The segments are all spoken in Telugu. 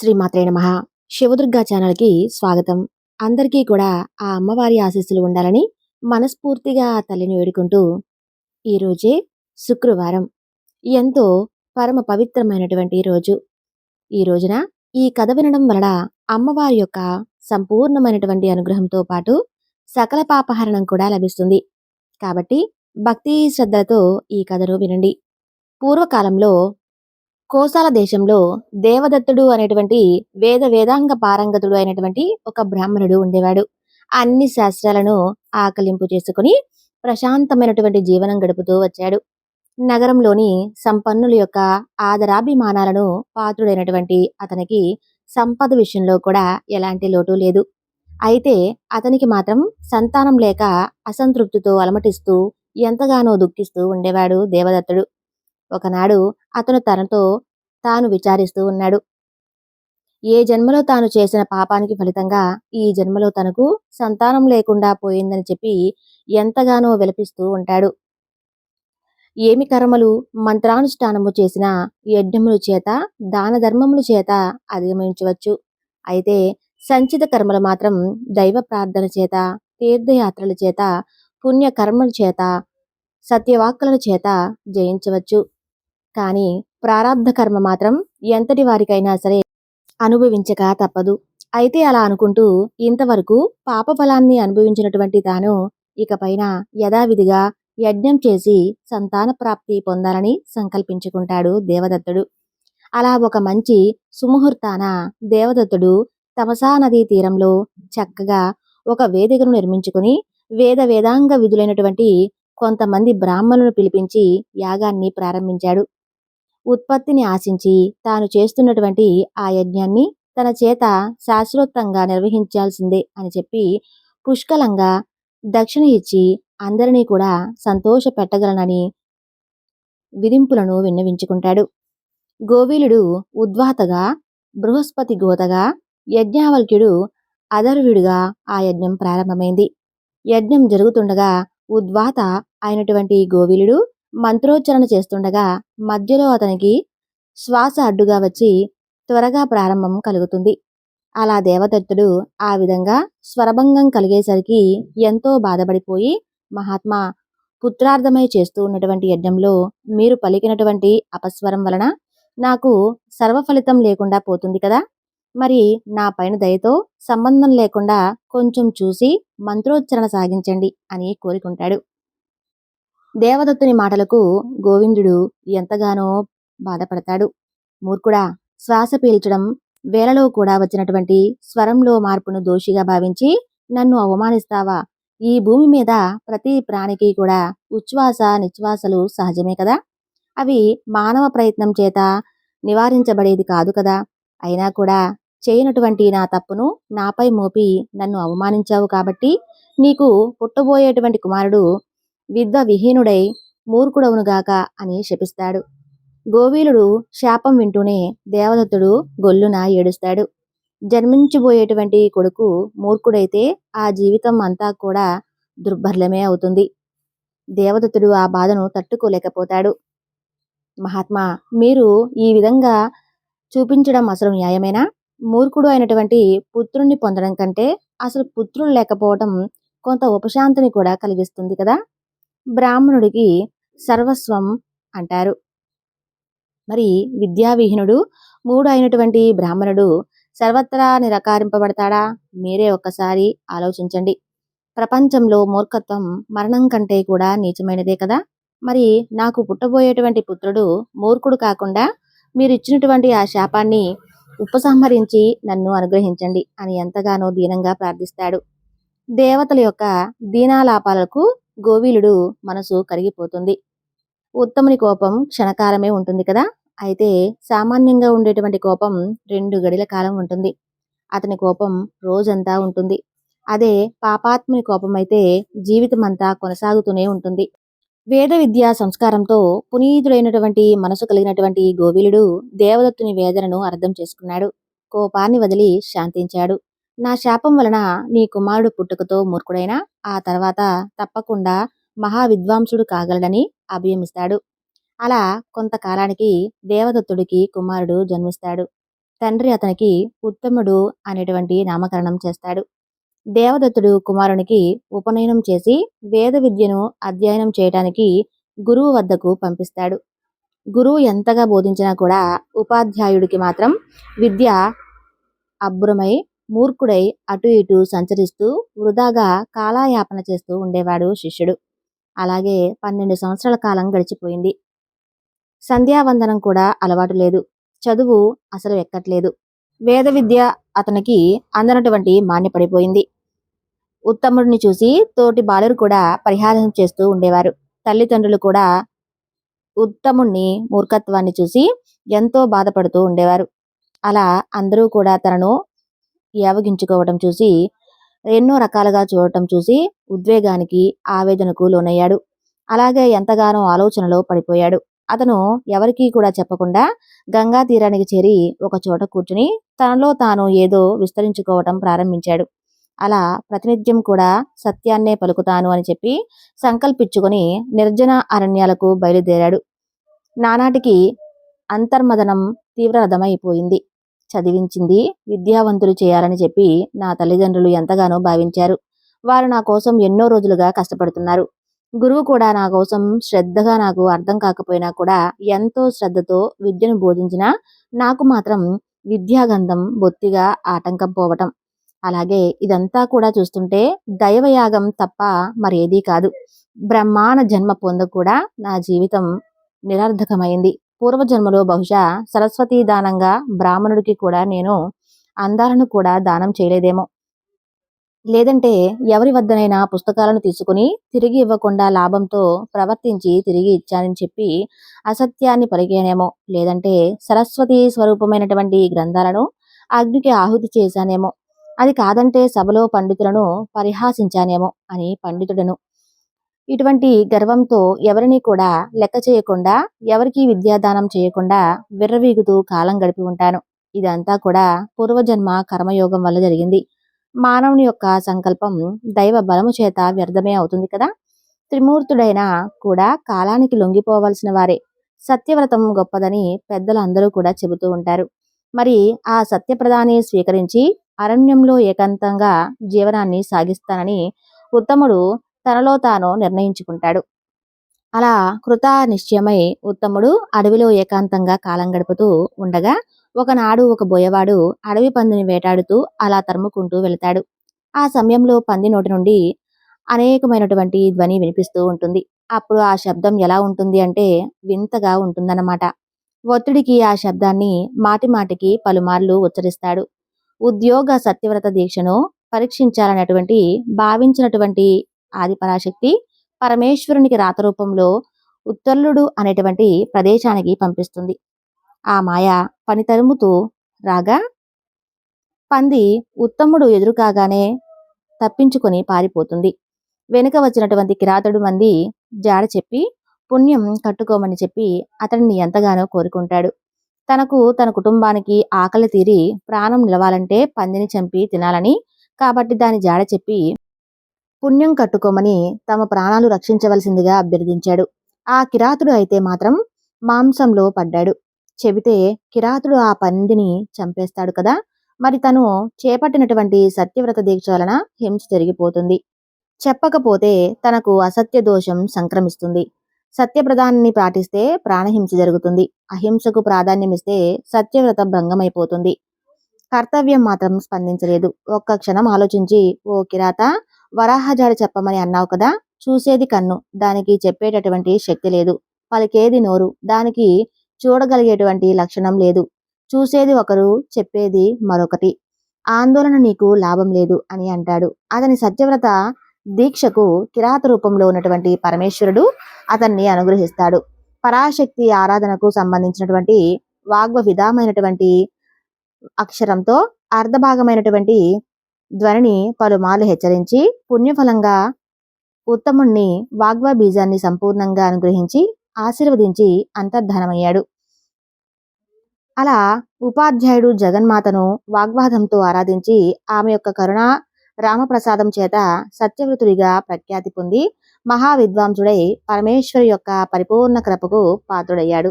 శ్రీమాత్రే నమ. శివదుర్గా ఛానల్కి స్వాగతం. అందరికీ కూడా ఆ అమ్మవారి ఆశీస్సులు ఉండాలని మనస్ఫూర్తిగా ఆ తల్లిని వేడుకుంటూ ఈరోజే శుక్రవారం. ఎంతో పరమ పవిత్రమైనటువంటి రోజు. ఈ రోజున ఈ కథ వినడం వలన అమ్మవారి యొక్క సంపూర్ణమైనటువంటి అనుగ్రహంతో పాటు సకల పాపహరణం కూడా లభిస్తుంది. కాబట్టి భక్తి శ్రద్ధలతో ఈ కథను వినండి. పూర్వకాలంలో కోసాల దేశంలో దేవదత్తుడు అనేటువంటి వేద వేదాంగ పారంగతుడు అయినటువంటి ఒక బ్రాహ్మణుడు ఉండేవాడు. అన్ని శాస్త్రాలను ఆకలింపు చేసుకుని ప్రశాంతమైనటువంటి జీవనం గడుపుతూ వచ్చాడు. నగరంలోని సంపన్నుల యొక్క ఆదరాభిమానాలను పాత్రుడైనటువంటి అతనికి సంపద విషయంలో కూడా ఎలాంటి లోటు లేదు. అయితే అతనికి మాత్రం సంతానం లేక అసంతృప్తితో అలమటిస్తూ ఎంతగానో దుఃఖిస్తూ ఉండేవాడు దేవదత్తుడు. ఒకనాడు అతను తనతో తాను విచారిస్తూ ఉన్నాడు. ఏ జన్మలో తాను చేసిన పాపానికి ఫలితంగా ఈ జన్మలో తనకు సంతానం లేకుండా పోయిందని చెప్పి ఎంతగానో విలపిస్తూ ఉంటాడు. ఏమి కర్మలు మంత్రానుష్ఠానము చేసిన యజ్ఞముల చేత దాన ధర్మముల చేత అధిగమించవచ్చు. అయితే సంచిత కర్మలు మాత్రం దైవ ప్రార్థన చేత తీర్థయాత్రల చేత పుణ్య కర్మల చేత సత్యవాక్కుల చేత జయించవచ్చు. కానీ ప్రారంధ కర్మ మాత్రం ఎంతటి వారికైనా సరే అనుభవించక తప్పదు. అయితే అలా అనుకుంటూ ఇంతవరకు పాప ఫలాన్ని అనుభవించినటువంటి తాను ఇకపైన యథావిధిగా యజ్ఞం చేసి సంతాన ప్రాప్తి పొందాలని సంకల్పించుకుంటాడు దేవదత్తుడు. అలా ఒక మంచి సుముహూర్తాన దేవదత్తుడు తమసా నదీ తీరంలో చక్కగా ఒక వేదికను నిర్మించుకుని వేద వేదాంగ విధులైనటువంటి కొంతమంది బ్రాహ్మణులను పిలిపించి యాగాన్ని ప్రారంభించాడు. ఉత్పత్తిని ఆశించి తాను చేస్తున్నటువంటి ఆ యజ్ఞాన్ని తన చేత శాశ్వతంగా నిర్వహించాల్సిందే అని చెప్పి పుష్కలంగా దక్షిణ ఇచ్చి అందరినీ కూడా సంతోష పెట్టగలనని విధింపులను విన్నవించుకుంటాడు. గోవీలుడు ఉద్వాతగా బృహస్పతి గోతగా యజ్ఞావల్క్యుడు అధర్వుడిగా ఆ యజ్ఞం ప్రారంభమైంది. యజ్ఞం జరుగుతుండగా ఉద్వాత అయినటువంటి గోవిలుడు మంత్రోచ్చరణ చేస్తుండగా మధ్యలో అతనికి శ్వాస అడ్డుగా వచ్చి త్వరగా ప్రారంభం కలుగుతుంది. అలా దేవదత్తుడు ఆ విధంగా స్వరభంగం కలిగేసరికి ఎంతో బాధపడిపోయి మహాత్మా పుత్రార్థమై చేస్తూ ఉన్నటువంటి యజ్ఞంలో మీరు పలికినటువంటి అపస్వరం వలన నాకు సర్వఫలితం లేకుండా పోతుంది కదా! మరి నా పైన దయతో సంబంధం లేకుండా కొంచెం చూసి మంత్రోచ్చరణ సాగించండి అని కోరుకుంటాడు. దేవదత్తుని మాటలకు గోవిందుడు ఎంతగానో బాధపడతాడు. మూర్ఖుడా శ్వాస పీల్చడం వేలలో కూడా వచ్చినటువంటి స్వరంలో మార్పును దోషిగా భావించి నన్ను అవమానిస్తావా? ఈ భూమి మీద ప్రతి ప్రాణికి కూడా ఉచ్ఛ్వాస నిశ్వాసలు సహజమే కదా? అవి మానవ ప్రయత్నం చేత నివారించబడేది కాదు కదా? అయినా కూడా చేయనటువంటి నా తప్పును నాపై మోపి నన్ను అవమానించావు కాబట్టి నీకు పుట్టబోయేటువంటి కుమారుడు విద్య విహీనుడై మూర్ఖుడవునుగాక అని శపిస్తాడు. గోవీలుడు శాపం వింటూనే దేవదత్తుడు గొల్లున ఏడుస్తాడు. జన్మించబోయేటువంటి కొడుకు మూర్ఖుడైతే ఆ జీవితం అంతా కూడా దుర్భర్లమే అవుతుంది. దేవదత్తుడు ఆ బాధను తట్టుకోలేకపోతాడు. మహాత్మా మీరు ఈ విధంగా చూపించడం అసలు న్యాయమేనా? మూర్ఖుడు అయినటువంటి పుత్రుణ్ణి పొందడం కంటే అసలు పుత్రుడు లేకపోవడం కొంత ఉపశాంతిని కూడా కలిగిస్తుంది కదా? బ్రాహ్మణుడికి సర్వస్వం అంటారు. మరి విద్యావిహీనుడు మూడు అయినటువంటి బ్రాహ్మణుడు సర్వత్రా నిరకారింపబడతాడా? మీరే ఒక్కసారి ఆలోచించండి. ప్రపంచంలో మూర్ఖత్వం మరణం కంటే కూడా నీచమైనదే కదా? మరి నాకు పుట్టబోయేటువంటి పుత్రుడు మూర్ఖుడు కాకుండా మీరు ఇచ్చినటువంటి ఆ శాపాన్ని ఉపసంహరించి నన్ను అనుగ్రహించండి అని ఎంతగానో దీనంగా ప్రార్థిస్తాడు. దేవతల యొక్క దీనాలాపాలకు గోవిలుడు మనసు కరిగిపోతుంది. ఉత్తముని కోపం క్షణకాలమే ఉంటుంది కదా? అయితే సామాన్యంగా ఉండేటువంటి కోపం రెండు గడిల కాలం ఉంటుంది. అతని కోపం రోజంతా ఉంటుంది. అదే పాపాత్ముని కోపం అయితే జీవితం అంతా కొనసాగుతూనే ఉంటుంది. వేద విద్యా సంస్కారంతో పునీతుడైనటువంటి మనసు కలిగినటువంటి గోవిలుడు దేవదత్తుని వేదనను అర్థం చేసుకున్నాడు. కోపాన్ని వదిలి శాంతించాడు. నా శాపం వలన నీ కుమారుడు పుట్టుకతో మూర్ఖుడైనా ఆ తర్వాత తప్పకుండా మహావిద్వాంసుడు కాగలడని అభయమిస్తాడు. అలా కొంతకాలానికి దేవదత్తుడికి కుమారుడు జన్మిస్తాడు. తండ్రి అతనికి ఉత్తముడు అనేటువంటి నామకరణం చేస్తాడు. దేవదత్తుడు కుమారునికి ఉపనయనం చేసి వేద విద్యను అధ్యయనం చేయటానికి గురువు వద్దకు పంపిస్తాడు. గురువు ఎంతగా బోధించినా కూడా ఉపాధ్యాయుడికి మాత్రం విద్య అబ్బురమై మూర్ఖుడై అటు ఇటు సంచరిస్తూ వృధాగా కాలాయాపన చేస్తూ ఉండేవాడు శిష్యుడు. అలాగే పన్నెండు సంవత్సరాల కాలం గడిచిపోయింది. సంధ్యావందనం కూడా అలవాటు లేదు. చదువు అసలు ఎక్కట్లేదు. వేద విద్య అతనికి అందనటువంటి మాన్యపడిపోయింది. ఉత్తముడిని చూసి తోటి బాలురు కూడా పరిహారం చేస్తూ ఉండేవారు. తల్లిదండ్రులు కూడా ఉత్తముణ్ణి మూర్ఖత్వాన్ని చూసి ఎంతో బాధపడుతూ ఉండేవారు. అలా అందరూ కూడా తనను యావగించుకోవటం చూసి ఎన్నో రకాలుగా చూడటం చూసి ఉద్వేగానికి ఆవేదనకు లోనయ్యాడు. అలాగే ఎంతగానో ఆలోచనలో పడిపోయాడు. అతను ఎవరికీ కూడా చెప్పకుండా గంగా తీరానికి చేరి ఒక చోట కూర్చుని తనలో తాను ఏదో విస్తరించుకోవటం ప్రారంభించాడు. అలా ప్రతినిత్యం కూడా సత్యాన్నే పలుకుతాను అని చెప్పి సంకల్పించుకొని నిర్జన అరణ్యాలకు బయలుదేరాడు. నానాటికి అంతర్మదనం తీవ్రదమైపోయింది చదివించింది. విద్యావంతులు చేయాలని చెప్పి నా తల్లిదండ్రులు ఎంతగానో భావించారు. వారు నా కోసం ఎన్నో రోజులుగా కష్టపడుతున్నారు. గురువు కూడా నా కోసం శ్రద్ధగా నాకు అర్థం కాకపోయినా కూడా ఎంతో శ్రద్ధతో విద్యను బోధించినా నాకు మాత్రం విద్యాగంధం బొత్తిగా ఆటంకం పోవటం. అలాగే ఇదంతా కూడా చూస్తుంటే దైవయాగం తప్ప మరేదీ కాదు. బ్రహ్మాండ జన్మ పొంద కూడా నా జీవితం నిరర్ధకమైంది. పూర్వజన్మలో బహుశా సరస్వతీ దానంగా బ్రాహ్మణుడికి కూడా నేను అందాలను కూడా దానం చేయలేదేమో. లేదంటే ఎవరి వద్దనైనా పుస్తకాలను తీసుకుని తిరిగి ఇవ్వకుండా లాభంతో ప్రవర్తించి తిరిగి ఇచ్చానని చెప్పి అసత్యాన్ని పలికానేమో. లేదంటే సరస్వతి స్వరూపమైనటువంటి గ్రంథాలను అగ్నికి ఆహుతి చేశానేమో. అది కాదంటే సభలో పండితులను పరిహాసించానేమో అని పండితుడను. ఇటువంటి గర్వంతో ఎవరిని కూడా లెక్క చేయకుండా ఎవరికీ విద్యాదానం చేయకుండా విర్రవీగుతూ కాలం గడిపి ఉంటాను ఇదంతా కూడా పూర్వజన్మ కర్మయోగం వల్ల జరిగింది. మానవుని యొక్క సంకల్పం దైవ బలము చేత వ్యర్థమే అవుతుంది కదా? త్రిమూర్తుడైన కూడా కాలానికి లొంగిపోవలసిన వారే. సత్యవ్రతం గొప్పదని పెద్దలు అందరూ కూడా చెబుతూ ఉంటారు. మరి ఆ సత్యప్రదాన్ని స్వీకరించి అరణ్యంలో ఏకాంతంగా జీవనాన్ని సాగిస్తానని ఉత్తముడు తనలో తాను నిర్ణయించుకుంటాడు. అలా కృత నిశ్చయమై ఉత్తముడు అడవిలో ఏకాంతంగా కాలం గడుపుతూ ఉండగా ఒకనాడు ఒక బోయవాడు అడవి పందిని వేటాడుతూ అలా తరుముకుంటూ వెళతాడు. ఆ సమయంలో పంది నోటి నుండి అనేకమైనటువంటి ధ్వని వినిపిస్తూ ఉంటుంది. అప్పుడు ఆ శబ్దం ఎలా ఉంటుంది అంటే వింతగా ఉంటుందన్నమాట. ఒత్తిడికి ఆ శబ్దాన్ని మాటి మాటికి పలుమార్లు ఉచ్చరిస్తాడు. ఉద్యోగ సత్యవ్రత దీక్షను పరీక్షించాలనేటువంటి భావించినటువంటి ఆదిపరాశక్తి పరమేశ్వరునికి రాత రూపంలో ఉత్తర్లుడు అనేటువంటి ప్రదేశానికి పంపిస్తుంది. ఆ మాయ పని తరుముతూ రాగా పంది ఉత్తముడు ఎదురుకాగానే తప్పించుకొని పారిపోతుంది. వెనుక వచ్చినటువంటి కిరాతుడు మంది జాడ చెప్పి పుణ్యం కట్టుకోమని చెప్పి అతడిని ఎంతగానో కోరుకుంటాడు. తనకు తన కుటుంబానికి ఆకలి తీరి ప్రాణం నిలవాలంటే పందిని చంపి తినాలని కాబట్టి దాని జాడ చెప్పి పుణ్యం కట్టుకోమని తమ ప్రాణాలు రక్షించవలసిందిగా అభ్యర్థించాడు. ఆ కిరాతుడు అయితే మాత్రం మాంసంలో పడ్డాడు. చెబితే కిరాతుడు ఆ పందిని చంపేస్తాడు కదా! మరి తను చేపట్టినటువంటి సత్యవ్రత దీక్ష వలన హింస జరిగిపోతుంది. చెప్పకపోతే తనకు అసత్య దోషం సంక్రమిస్తుంది. సత్యప్రదాన్ని పాటిస్తే ప్రాణహింస జరుగుతుంది. అహింసకు ప్రాధాన్యమిస్తే సత్యవ్రత భంగమైపోతుంది. కర్తవ్యం మాత్రం స్పందించలేదు. ఒక్క క్షణం ఆలోచించి ఓ కిరాత వరాహజాడి చెప్పమని అన్నావు కదా? చూసేది కన్ను. దానికి చెప్పేటటువంటి శక్తి లేదు. పలికేది నోరు. దానికి చూడగలిగేటువంటి లక్షణం లేదు. చూసేది ఒకరు చెప్పేది మరొకటి. ఆందోళన నీకు లాభం లేదు అని అంటాడు. అతని సత్యవ్రత దీక్షకు కిరాత రూపంలో ఉన్నటువంటి పరమేశ్వరుడు అతన్ని అనుగ్రహిస్తాడు. పరాశక్తి ఆరాధనకు సంబంధించినటువంటి వాగ్వ విధామైనటువంటి అక్షరంతో అర్ధభాగమైనటువంటి ధ్వనిని పలుమార్లు హెచ్చరించి పుణ్యఫలంగా ఉత్తముణ్ణి వాగ్వా బీజాన్ని సంపూర్ణంగా అనుగ్రహించి ఆశీర్వదించి అంతర్ధానమయ్యాడు. అలా ఉపాధ్యాయుడు జగన్మాతను వాగ్వాదంతో ఆరాధించి ఆమె యొక్క కరుణ రామప్రసాదం చేత సత్యవృతుడిగా ప్రఖ్యాతి పొంది మహావిద్వాంసుడై పరమేశ్వరి యొక్క పరిపూర్ణ కృపకు పాత్రుడయ్యాడు.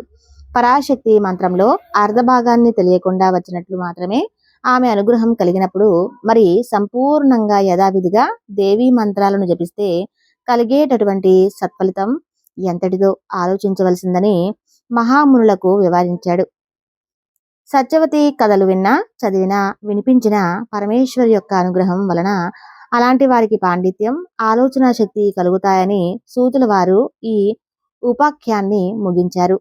పరాశక్తి మంత్రంలో అర్ధభాగాన్ని తెలియకుండా వచ్చినట్లు మాత్రమే ఆమె అనుగ్రహం కలిగినప్పుడు మరి సంపూర్ణంగా యథావిధిగా దేవీ మంత్రాలను జపిస్తే కలిగేటటువంటి సత్ఫలితం ఎంతటిదో ఆలోచించవలసిందని మహామునులకు వివరించాడు. సత్యవతి కథలు విన్నా చదివినా వినిపించిన పరమేశ్వరి యొక్క అనుగ్రహం వలన అలాంటి వారికి పాండిత్యం ఆలోచన శక్తి కలుగుతాయని సూతుల వారు ఈ ఉపాఖ్యాన్ని ముగించారు.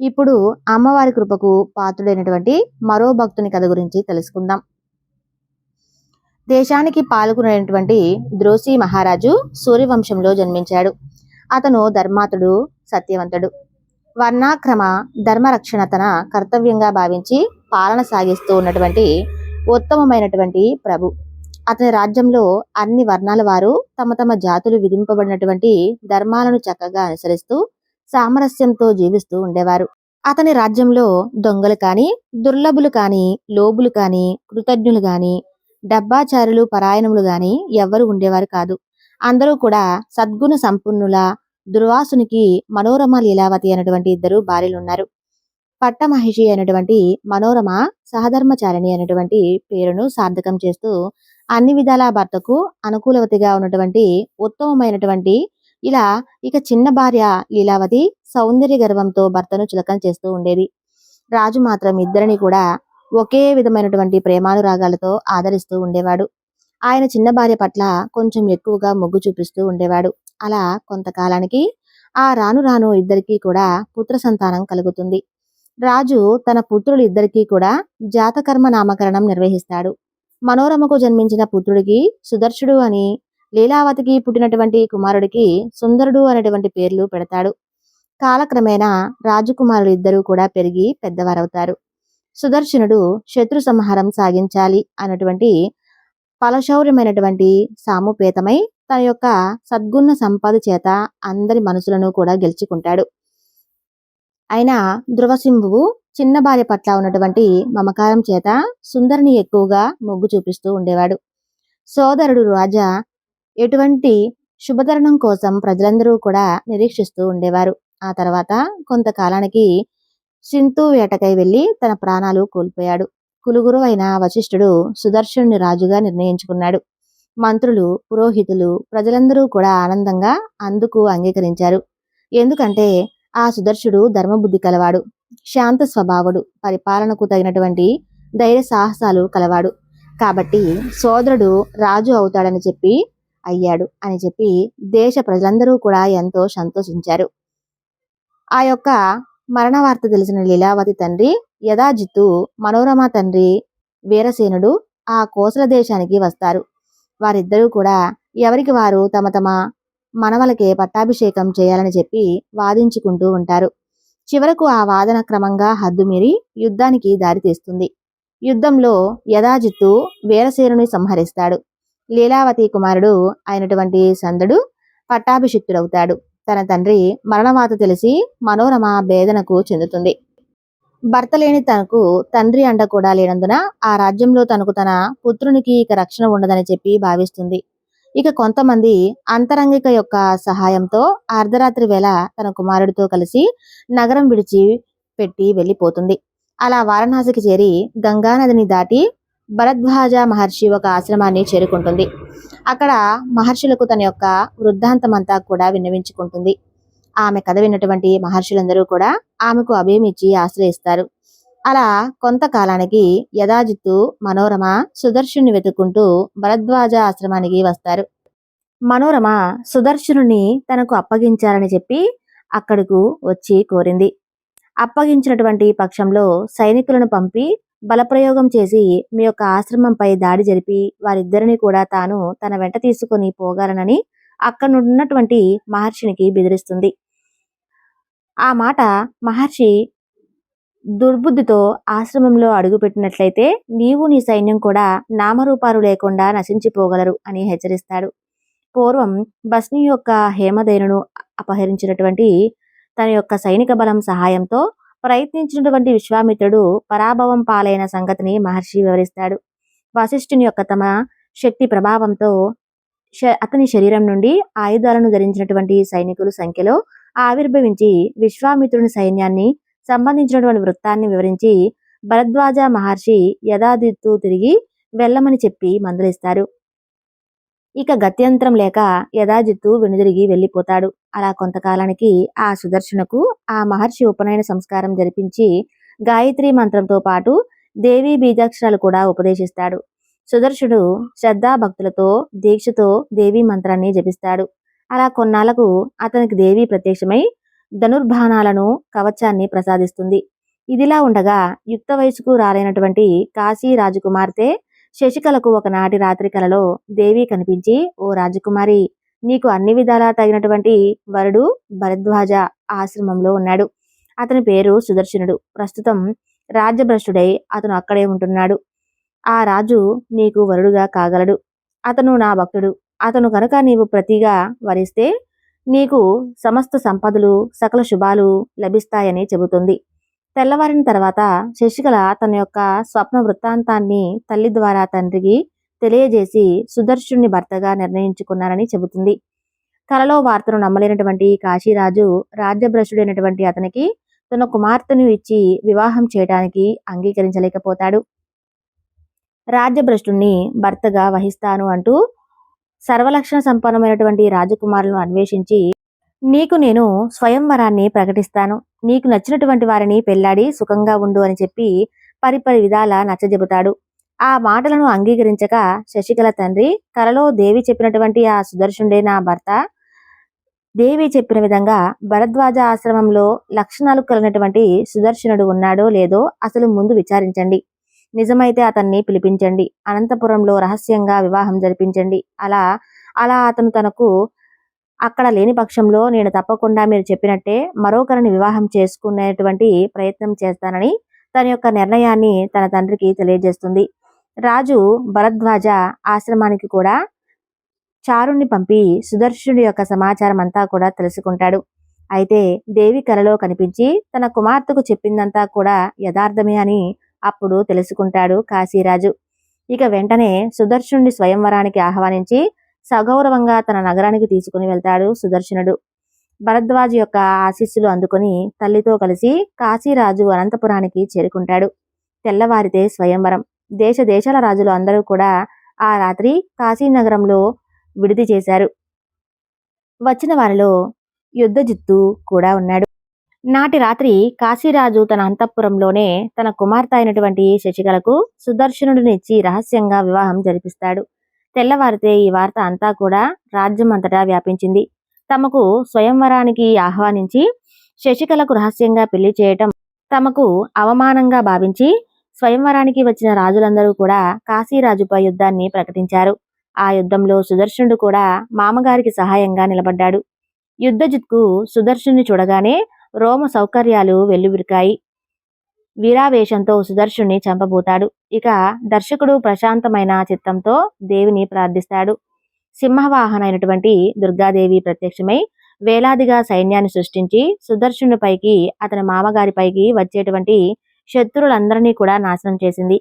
ఇప్పుడు అమ్మవారి కృపకు పాత్రుడైనటువంటి మరో భక్తుని కథ గురించి తెలుసుకుందాం. దేశానికి పాల్గొనటువంటి ద్రోసి మహారాజు సూర్యవంశంలో జన్మించాడు. అతను ధర్మాతుడు సత్యవంతుడు. వర్ణాక్రమ ధర్మరక్షణ తన కర్తవ్యంగా భావించి పాలన సాగిస్తూ ఉన్నటువంటి ఉత్తమమైనటువంటి ప్రభు. అతని రాజ్యంలో అన్ని వర్ణాల వారు తమ తమ జాతులు విధింపబడినటువంటి ధర్మాలను చక్కగా అనుసరిస్తూ సామరస్యంతో జీవిస్తూ ఉండేవారు. అతని రాజ్యంలో దొంగలు కాని దుర్లభులు కాని లోబులు కాని కృతజ్ఞులు గాని డబ్బాచారులు పరాయణములు గాని ఎవ్వరు ఉండేవారు కాదు. అందరూ కూడా సద్గుణ సంపన్నుల దుర్వాసునికి మనోరమ లీలావతి అనేటువంటి ఇద్దరు భార్యలు ఉన్నారు. పట్టమహిషి అయినటువంటి మనోరమ సహధర్మచారిణి అనేటువంటి పేరును సార్థకం చేస్తూ అన్ని విధాల భర్తకు అనుకూలవతిగా ఉన్నటువంటి ఉత్తమమైనటువంటి ఇలా ఇక చిన్న భార్య లీలావతి సౌందర్య గర్వంతో భర్తను చులకన చేస్తూ ఉండేది. రాజు మాత్రం ఇద్దరిని కూడా ఒకే విధమైనటువంటి ప్రేమానురాగాలతో ఆదరిస్తూ ఉండేవాడు. ఆయన చిన్న భార్య పట్ల కొంచెం ఎక్కువగా మొగ్గు చూపిస్తూ ఉండేవాడు. అలా కొంతకాలానికి ఆ రాను రాను ఇద్దరికీ కూడా పుత్ర సంతానం కలుగుతుంది. రాజు తన పుత్రులు ఇద్దరికీ కూడా జాతకర్మ నామకరణం నిర్వహిస్తాడు. మనోరమకు జన్మించిన పుత్రుడికి సుదర్శుడు అని లీలావతికి పుట్టినటువంటి కుమారుడికి సుందరుడు అనేటువంటి పేర్లు పెడతాడు. కాలక్రమేణా రాజకుమారులు ఇద్దరూ కూడా పెరిగి పెద్దవారవుతారు. సుదర్శనుడు శత్రు సంహారం సాగించాలి అన్నటువంటి ఫలశౌర్యమైనటువంటి సాముపేతమై తన యొక్క సద్గుణ సంపద చేత అందరి మనసులను కూడా గెలుచుకుంటాడు. అయినా ధ్రువసింహువు చిన్న భార్య పట్ల ఉన్నటువంటి మమకారం చేత సుందరిని ఎక్కువగా మొగ్గు చూపిస్తూ ఉండేవాడు. సోదరుడు రాజా ఎటువంటి శుభతరణం కోసం ప్రజలందరూ కూడా నిరీక్షిస్తూ ఉండేవారు. ఆ తర్వాత కొంతకాలానికి సింతు వేటకై వెళ్ళి తన ప్రాణాలు కోల్పోయాడు. కులుగురు అయిన వశిష్ఠుడు సుదర్శనుని రాజుగా నిర్ణయించుకున్నాడు. మంత్రులు పురోహితులు ప్రజలందరూ కూడా ఆనందంగా అందుకు అంగీకరించారు. ఎందుకంటే ఆ సుదర్శుడు ధర్మబుద్ధి కలవాడు. శాంత స్వభావుడు పరిపాలనకు తగినటువంటి ధైర్య సాహసాలు కలవాడు. కాబట్టి సోదరుడు రాజు అవుతాడని చెప్పి అయ్యాడు అని చెప్పి దేశ ప్రజలందరూ కూడా ఎంతో సంతోషించారు. ఆ యొక్క మరణ వార్త తెలిసిన లీలావతి తండ్రి యథాజిత్తు మనోరమ తండ్రి వీరసేనుడు ఆ కోసల దేశానికి వస్తారు. వారిద్దరూ కూడా ఎవరికి వారు తమ తమ మనవలకే పట్టాభిషేకం చేయాలని చెప్పి వాదించుకుంటూ ఉంటారు. చివరకు ఆ వాదన క్రమంగా హద్దుమీరి యుద్ధానికి దారితీస్తుంది. యుద్ధంలో యథాజిత్తు వీరసేనుని సంహరిస్తాడు. లీలావతి కుమారుడు అయినటువంటి సందడు పట్టాభిషిక్తుడవుతాడు. తన తండ్రి మరణవాత తెలిసి మనోరమ భేదనకు చెందుతుంది. భర్త లేని తనకు తండ్రి అండ కూడా లేనందున ఆ రాజ్యంలో తనకు తన పుత్రునికి ఇక రక్షణ ఉండదని చెప్పి భావిస్తుంది. ఇక కొంతమంది అంతరంగిక యొక్క సహాయంతో అర్ధరాత్రి వేళ తన కుమారుడితో కలిసి నగరం విడిచి పెట్టి వెళ్ళిపోతుంది. అలా వారణాసికి చేరి గంగానదిని దాటి భరద్వాజ మహర్షి ఒక ఆశ్రమాన్ని చేరుకుంటుంది. అక్కడ మహర్షులకు తన యొక్క వృద్ధాంతమంతా కూడా విన్నవించుకుంటుంది. ఆమె కథ విన్నటువంటి మహర్షులందరూ కూడా ఆమెకు అభయం ఇచ్చి ఆశ్రయిస్తారు. అలా కొంతకాలానికి యథాజిత్తు మనోరమ సుదర్శుని వెతుక్కుంటూ భరద్వాజ ఆశ్రమానికి వస్తారు. మనోరమ సుదర్శనుని తనకు అప్పగించాలని చెప్పి అక్కడకు వచ్చి కోరింది. అప్పగించినటువంటి పక్షంలో సైనికులను పంపి బలప్రయోగం చేసి మీ యొక్క ఆశ్రమంపై దాడి జరిపి వారిద్దరిని కూడా తాను తన వెంట తీసుకొని పోగలనని అక్కడున్నటువంటి మహర్షినికి బెదిరిస్తుంది. ఆ మాట మహర్షి దుర్బుద్ధితో ఆశ్రమంలో అడుగుపెట్టినట్లయితే నీవు నీ సైన్యం కూడా నామరూపాలు లేకుండా నశించిపోగలరు అని హెచ్చరిస్తాడు. పూర్వం బస్ని యొక్క హేమదేనును అపహరించినటువంటి తన యొక్క సైనిక బలం సహాయంతో ప్రయత్నించినటువంటి విశ్వామిత్రుడు పరాభవం పాలైన సంగతిని మహర్షి వివరిస్తాడు. వశిష్ఠుని యొక్క తమ శక్తి ప్రభావంతో అతని శరీరం నుండి ఆయుధాలను ధరించినటువంటి సైనికుల సంఖ్యలో ఆవిర్భవించి విశ్వామిత్రుని సైన్యాన్ని సంబంధించినటువంటి వృత్తాన్ని వివరించి భరద్వాజ మహర్షి యథాదిత్తు తిరిగి వెళ్ళమని చెప్పి మందలిస్తారు. ఇక గత్యంతరం లేక యథాజిత్తు వెనుదిరిగి వెళ్ళిపోతాడు. అలా కొంతకాలానికి ఆ సుదర్శనకు ఆ మహర్షి ఉపనయన సంస్కారం జరిపించి గాయత్రి మంత్రంతో పాటు దేవీ బీజాక్షరాలు కూడా ఉపదేశిస్తాడు. సుదర్శుడు శ్రద్ధాభక్తులతో దీక్షతో దేవీ మంత్రాన్ని జపిస్తాడు. అలా కొన్నాళ్ళకు అతనికి దేవి ప్రత్యక్షమై ధనుర్బాణాలను కవచాన్ని ప్రసాదిస్తుంది. ఇదిలా ఉండగా యుక్త వయసుకు రాలైనటువంటి కాశీ రాజకుమార్తె శశికళకు ఒకనాటి రాత్రి కలలో దేవి కనిపించి ఓ రాజకుమారి నీకు అన్ని విధాలా తగినటువంటి వరుడు భరద్వాజ ఆశ్రమంలో ఉన్నాడు. అతని పేరు సుదర్శనుడు. ప్రస్తుతం రాజ్యభ్రష్టుడై అతను అక్కడే ఉంటున్నాడు. ఆ రాజు నీకు వరుడుగా కాగలడు. అతను నా భక్తుడు. అతను కనుక నీవు ప్రతిగా వరిస్తే నీకు సమస్త సంపదలు సకల శుభాలు లభిస్తాయని చెబుతుంది. తెల్లవారిన తర్వాత శశికళ తన యొక్క స్వప్న వృత్తాంతాన్ని తల్లి ద్వారా తండ్రికి తెలియజేసి సుదర్శుని భర్తగా నిర్ణయించుకున్నారని చెబుతుంది. కలలో వార్తను నమ్మలేనటువంటి కాశీరాజు రాజ్యభ్రష్టుడైనటువంటి అతనికి తన కుమార్తెను ఇచ్చి వివాహం చేయడానికి అంగీకరించలేకపోతాడు. రాజ్యభ్రష్టుణ్ణి భర్తగా వహిస్తాను అంటూ సర్వలక్షణ సంపన్నమైనటువంటి రాజకుమారులను అన్వేషించి నీకు నేను స్వయంవరాన్ని ప్రకటిస్తాను. నీకు నచ్చినటువంటి వారిని పెళ్ళాడి సుఖంగా ఉండు అని చెప్పి పరిపరి విధాల నచ్చజెబుతాడు. ఆ మాటలను అంగీకరించక శశికళ తండ్రి కలలో దేవి చెప్పినటువంటి ఆ సుదర్శుండే నా భర్త. దేవి చెప్పిన విధంగా భరద్వాజ ఆశ్రమంలో లక్షణాలు కలిగినటువంటి సుదర్శనుడు ఉన్నాడో లేదో అసలు ముందు విచారించండి. నిజమైతే అతన్ని పిలిపించండి. అనంతపురంలో రహస్యంగా వివాహం జరిపించండి. అలా అలా అతను తనకు అక్కడ లేని పక్షంలో నేను తప్పకుండా మీరు చెప్పినట్టే మరొకరిని వివాహం చేసుకునేటువంటి ప్రయత్నం చేస్తానని తన యొక్క నిర్ణయాన్ని తన తండ్రికి తెలియజేస్తుంది. రాజు భరద్వాజ ఆశ్రమానికి కూడా చారుణ్ణి పంపి సుదర్శనుడి యొక్క సమాచారం అంతా కూడా తెలుసుకుంటాడు. అయితే దేవి కలలో కనిపించి తన కుమార్తెకు చెప్పిందంతా కూడా యథార్థమే అని అప్పుడు తెలుసుకుంటాడు కాశీరాజు. ఇక వెంటనే సుదర్శనుడి స్వయంవరానికి ఆహ్వానించి సగౌరవంగా తన నగరానికి తీసుకుని వెళ్తాడు సుదర్శనుడు. భరద్వాజ్ యొక్క ఆశీస్సులు అందుకుని తల్లితో కలిసి కాశీరాజు అనంతపురానికి చేరుకుంటాడు. తెల్లవారితే స్వయంవరం. దేశ దేశాల రాజులు అందరూ కూడా ఆ రాత్రి కాశీనగరంలో విడిది చేశారు. వచ్చిన వారిలో యుద్ధజిత్తు కూడా ఉన్నాడు. నాటి రాత్రి కాశీరాజు తన అంతఃపురంలోనే తన కుమార్తె అయినటువంటి శశికళకు సుదర్శనుడినిచ్చి రహస్యంగా వివాహం జరిపిస్తాడు. తెల్లవారితే ఈ వార్త అంతా కూడా రాజ్యం అంతటా వ్యాపించింది. తమకు స్వయంవరానికి ఆహ్వానించి శశికళకు రహస్యంగా పెళ్ళి చేయటం తమకు అవమానంగా భావించి స్వయంవరానికి వచ్చిన రాజులందరూ కూడా కాశీరాజుపై యుద్ధాన్ని ప్రకటించారు. ఆ యుద్ధంలో సుదర్శనుడు కూడా మామగారికి సహాయంగా నిలబడ్డాడు. యుద్ధజిత్కు సుదర్శుని చూడగానే రోమ సౌకర్యాలు వెల్లువిరికాయి. వీరావేశంతో సుదర్శుణ్ణి చంపబోతాడు. ఇక దర్శకుడు ప్రశాంతమైన చిత్తంతో దేవిని ప్రార్థిస్తాడు. సింహవాహనైనటువంటి దుర్గాదేవి ప్రత్యక్షమై వేలాదిగా సైన్యాన్ని సృష్టించి సుదర్శనుడిపైకి అతని మామగారిపైకి వచ్చేటువంటి శత్రువులందరినీ కూడా నాశనం చేసింది.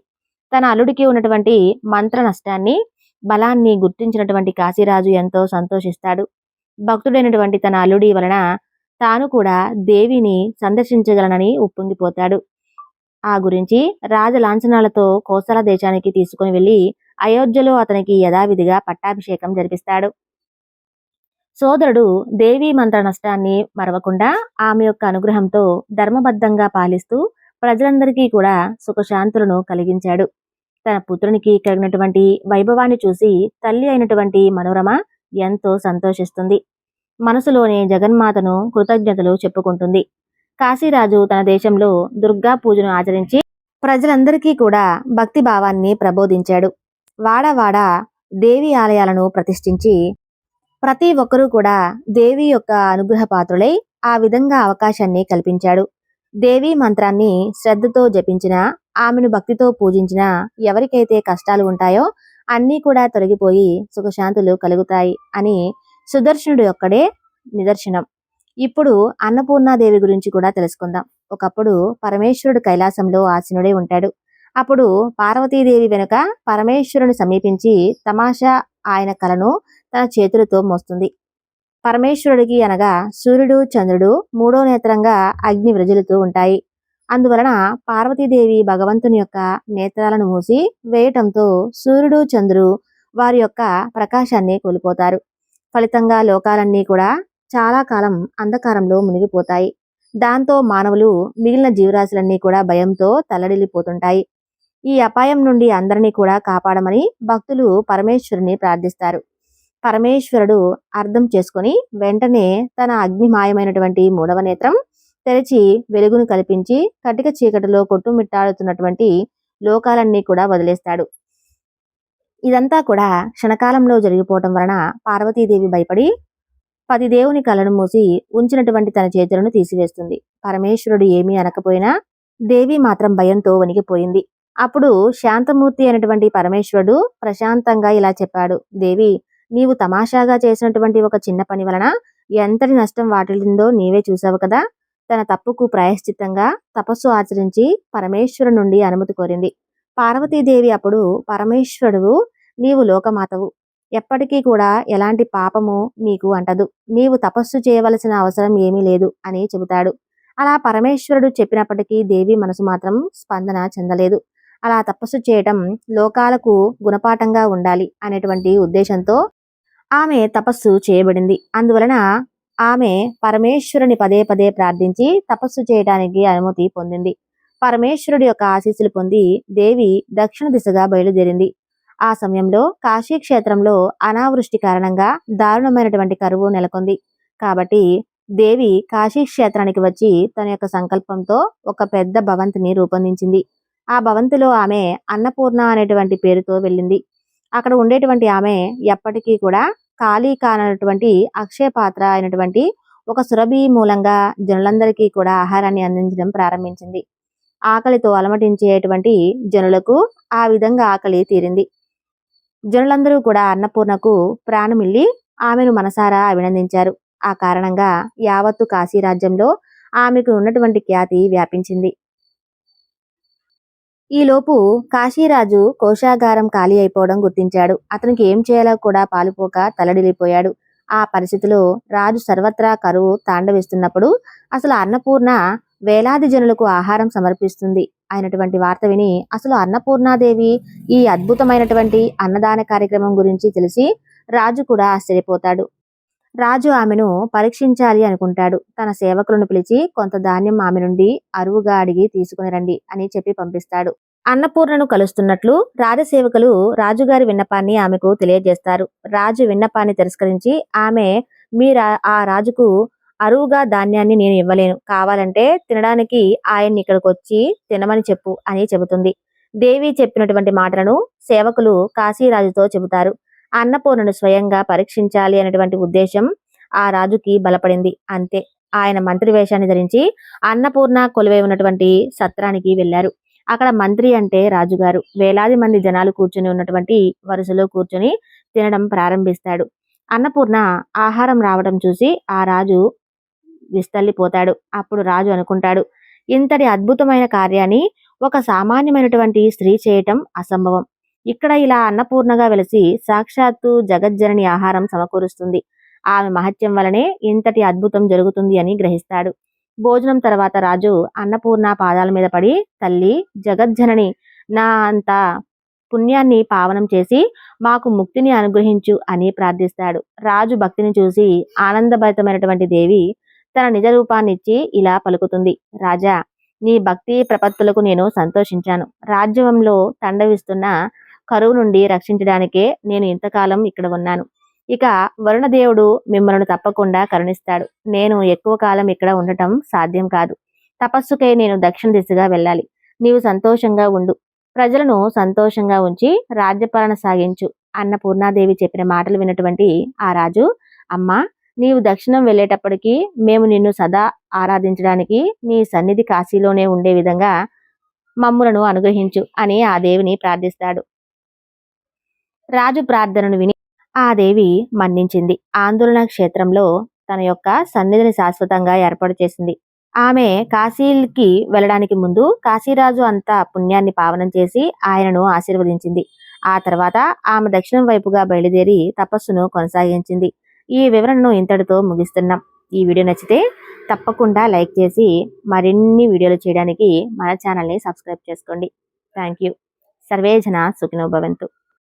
తన అల్లుడికి ఉన్నటువంటి మంత్ర నష్టాన్ని బలాన్ని గుర్తించినటువంటి కాశీరాజు ఎంతో సంతోషిస్తాడు. భక్తుడైనటువంటి తన అల్లుడి వలన తాను కూడా దేవిని సందర్శించగలనని ఉప్పొంగిపోతాడు. ఆ గురించి రాజలాంఛనాలతో కోసల దేశానికి తీసుకుని వెళ్ళి అయోధ్యలో అతనికి యథావిధిగా పట్టాభిషేకం జరిపిస్తాడు. సోదరుడు దేవీ మంత్ర నష్టాన్ని మరవకుండా ఆమె యొక్క అనుగ్రహంతో ధర్మబద్ధంగా పాలిస్తూ ప్రజలందరికీ కూడా సుఖశాంతులను కలిగించాడు. తన పుత్రునికి కలిగినటువంటి వైభవాన్ని చూసి తల్లి అయినటువంటి మనోరమ ఎంతో సంతోషిస్తుంది. మనసులోనే జగన్మాతను కృతజ్ఞతలు చెప్పుకుంటుంది. కాశీరాజు తన దేశంలో దుర్గా పూజను ఆచరించి ప్రజలందరికీ కూడా భక్తి భావాన్ని ప్రబోధించాడు. వాడవాడ దేవి ఆలయాలను ప్రతిష్ఠించి ప్రతి ఒక్కరూ కూడా దేవి యొక్క అనుగ్రహ పాత్రులై ఆ విధంగా అవకాశాన్ని కల్పించాడు. దేవి మంత్రాన్ని శ్రద్ధతో జపించిన ఆమెను భక్తితో పూజించిన ఎవరికైతే కష్టాలు ఉంటాయో అన్నీ కూడా తొలగిపోయి సుఖశాంతులు కలుగుతాయి అని సుదర్శనుడు ఒక్కడే నిదర్శనం. ఇప్పుడు అన్నపూర్ణాదేవి గురించి కూడా తెలుసుకుందాం. ఒకప్పుడు పరమేశ్వరుడు కైలాసంలో ఆసీనుడే ఉంటాడు. అప్పుడు పార్వతీదేవి వెనుక పరమేశ్వరుని సమీపించి తమాషా ఆయన కలను తన చేతులతో మోస్తుంది. పరమేశ్వరుడికి అనగా సూర్యుడు చంద్రుడు మూడో నేత్రంగా అగ్ని వ్రజులుతూ ఉంటాయి. అందువలన పార్వతీదేవి భగవంతుని యొక్క నేత్రాలను మూసి వేయటంతో సూర్యుడు చంద్రుడు వారి యొక్క ప్రకాశాన్ని కోల్పోతారు. ఫలితంగా లోకాలన్నీ కూడా చాలా కాలం అంధకారంలో మునిగిపోతాయి. దాంతో మానవులు మిగిలిన జీవరాశులన్నీ కూడా భయంతో తల్లడిల్లిపోతుంటాయి. ఈ అపాయం నుండి అందరినీ కూడా కాపాడమని భక్తులు పరమేశ్వరుని ప్రార్థిస్తారు. పరమేశ్వరుడు అర్థం చేసుకొని వెంటనే తన అగ్నిమాయమైనటువంటి మూడవ నేత్రం తెరిచి వెలుగును కల్పించి కటిక చీకటిలో కొట్టుమిట్టాడుతున్నటువంటి లోకాలన్నీ కూడా వదిలేస్తాడు. ఇదంతా కూడా క్షణకాలంలో జరిగిపోవటం వలన పార్వతీదేవి భయపడి పది దేవుని కలను మూసి ఉంచినటువంటి తన చేతులను తీసివేస్తుంది. పరమేశ్వరుడు ఏమీ అనకపోయినా దేవి మాత్రం భయంతో వణికిపోయింది. అప్పుడు శాంతమూర్తి అయినటువంటి పరమేశ్వరుడు ప్రశాంతంగా ఇలా చెప్పాడు. దేవి నీవు తమాషాగా చేసినటువంటి ఒక చిన్న పని వలన ఎంతటి నష్టం వాటిల్లిందో నీవే చూసావు కదా తన తప్పుకు ప్రాయశ్చిత్తంగా తపస్సు ఆచరించి పరమేశ్వరు నుండి అనుమతి కోరింది. పార్వతీదేవి అప్పుడు పరమేశ్వరుడు నీవు లోకమాతవు. ఎప్పటికీ కూడా ఎలాంటి పాపము నీకు అంటదు. నీవు తపస్సు చేయవలసిన అవసరం ఏమీ లేదు అని చెబుతాడు. అలా పరమేశ్వరుడు చెప్పినప్పటికీ దేవి మనసు మాత్రం స్పందన చెందలేదు. అలా తపస్సు చేయటం లోకాలకు గుణపాఠంగా ఉండాలి అనేటువంటి ఉద్దేశంతో ఆమె తపస్సు చేయబడింది. అందువలన ఆమె పరమేశ్వరుని పదే పదే ప్రార్థించి తపస్సు చేయడానికి అనుమతి పొందింది. పరమేశ్వరుడి యొక్క ఆశీస్సులు పొంది దేవి దక్షిణ దిశగా బయలుదేరింది. ఆ సమయంలో కాశీ క్షేత్రంలో అనావృష్టి కారణంగా దారుణమైనటువంటి కరువు నెలకొంది. కాబట్టి దేవి కాశీ క్షేత్రానికి వచ్చి తన యొక్క సంకల్పంతో ఒక పెద్ద భవంతిని రూపొందించింది. ఆ భవంతిలో ఆమె అన్నపూర్ణ అనేటువంటి పేరుతో వెళ్ళింది. అక్కడ ఉండేటువంటి ఆమె ఎప్పటికీ కూడా ఖాళీ కానటువంటి అక్షయ పాత్ర అయినటువంటి ఒక సురభి మూలంగా జనులందరికీ కూడా ఆహారాన్ని అందించడం ప్రారంభించింది. ఆకలితో అలమటించేటువంటి జనులకు ఆ విధంగా ఆకలి తీరింది. జనులందరూ కూడా అన్నపూర్ణకు ప్రాణమిల్లి ఆమెను మనసారా అభినందించారు. ఆ కారణంగా యావత్తు కాశీ రాజ్యంలో ఆమెకు ఉన్నటువంటి ఖ్యాతి వ్యాపించింది. ఈలోపు కాశీరాజు కోశాగారం ఖాళీ అయిపోవడం గుర్తించాడు. అతనికి ఏం చేయాలో కూడా పాలుపోక తలడిల్లిపోయాడు. ఆ పరిస్థితిలో రాజు సర్వత్రా కరువు తాండవిస్తున్నప్పుడు అసలు అన్నపూర్ణ వేలాది జనులకు ఆహారం సమర్పిస్తుంది. అయినటువంటి వార్త విని అసలు అన్నపూర్ణాదేవి ఈ అద్భుతమైనటువంటి అన్నదాన కార్యక్రమం గురించి తెలిసి రాజు కూడా ఆశ్చర్యపోతాడు. రాజు ఆమెను పరీక్షించాలి అనుకుంటాడు. తన సేవకులను పిలిచి కొంత ధాన్యం ఆమె నుండి అరువుగా అడిగి తీసుకుని రండి అని చెప్పి పంపిస్తాడు. అన్నపూర్ణను కలుస్తున్నట్లు రాజసేవకులు రాజుగారి విన్నపాన్ని ఆమెకు తెలియజేస్తారు. రాజు విన్నపాన్ని తిరస్కరించి ఆమె మీ ఆ రాజుకు అరువుగా ధాన్యాన్ని నేను ఇవ్వలేను. కావాలంటే తినడానికి ఆయన్ని ఇక్కడికి వచ్చి తినమని చెప్పు అని చెబుతుంది. దేవి చెప్పినటువంటి మాటలను సేవకులు కాశీరాజుతో చెబుతారు. అన్నపూర్ణను స్వయంగా పరీక్షించాలి అనేటువంటి ఉద్దేశం ఆ రాజుకి బలపడింది. అంతే. ఆయన మంత్రి వేషాన్ని ధరించి అన్నపూర్ణ కొలువై ఉన్నటువంటి సత్రానికి వెళ్ళారు అక్కడ మంత్రి అంటే రాజుగారు. వేలాది మంది జనాలు కూర్చుని ఉన్నటువంటి వరుసలో కూర్చుని తినడం ప్రారంభిస్తాడు. అన్నపూర్ణ ఆహారం రావడం చూసి ఆ రాజు విస్తల్లిపోతాడు. అప్పుడు రాజు అనుకుంటాడు ఇంతటి అద్భుతమైన కార్యాన్ని ఒక సామాన్యమైనటువంటి స్త్రీ చేయటం అసంభవం. ఇక్కడ ఇలా అన్నపూర్ణగా వెలిసి సాక్షాత్తు జగజ్జనని ఆహారం సమకూరుస్తుంది. ఆమె మహత్యం వలనే ఇంతటి అద్భుతం జరుగుతుంది అని గ్రహిస్తాడు. భోజనం తర్వాత రాజు అన్నపూర్ణ పాదాల మీద పడి తల్లి జగజ్జనని నా అంత పుణ్యాన్ని పావనం చేసి మాకు ముక్తిని అనుగ్రహించు అని ప్రార్థిస్తాడు. రాజు భక్తిని చూసి ఆనందభరితమైనటువంటి దేవి తన నిజ రూపాన్నిచ్చి ఇలా పలుకుతుంది. రాజా నీ భక్తి ప్రపత్తులకు నేను సంతోషించాను. రాజ్యంలో తండవిస్తున్న కరువు నుండి రక్షించడానికే నేను ఇంతకాలం ఇక్కడ ఉన్నాను. ఇక వరుణదేవుడు మిమ్మల్ని తప్పకుండా కరుణిస్తాడు. నేను ఎక్కువ కాలం ఇక్కడ ఉండటం సాధ్యం కాదు. తపస్సుకై నేను దక్షిణ దిశగా వెళ్ళాలి. నీవు సంతోషంగా ఉండు. ప్రజలను సంతోషంగా ఉంచి రాజ్యపాలన సాగించు అన్న పూర్ణాదేవి చెప్పిన మాటలు విన్నటువంటి ఆ రాజు అమ్మా నీవు దక్షిణం వెళ్ళేటప్పటికీ మేము నిన్ను సదా ఆరాధించడానికి నీ సన్నిధి కాశీలోనే ఉండే విధంగా మమ్ములను అనుగ్రహించు అని ఆ దేవిని ప్రార్థిస్తాడు. రాజు ప్రార్థనను విని ఆ దేవి మన్నించింది. ఆందోళన క్షేత్రంలో తన యొక్క సన్నిధిని శాశ్వతంగా ఏర్పాటు చేసింది. ఆమె కాశీకి వెళ్ళడానికి ముందు కాశీరాజు అంతా పుణ్యాన్ని పావనం చేసి ఆయనను ఆశీర్వదించింది. ఆ తర్వాత ఆమె దక్షిణం వైపుగా బయలుదేరి తపస్సును కొనసాగించింది. ఈ వివరణను ఇంతటితో ముగిస్తున్నాం. ఈ వీడియో నచ్చితే తప్పకుండా లైక్ చేసి మరిన్ని వీడియోలు చేయడానికి మన ఛానల్ని సబ్స్క్రైబ్ చేసుకోండి. Thank you. సర్వే జన సుఖినో భవంతు.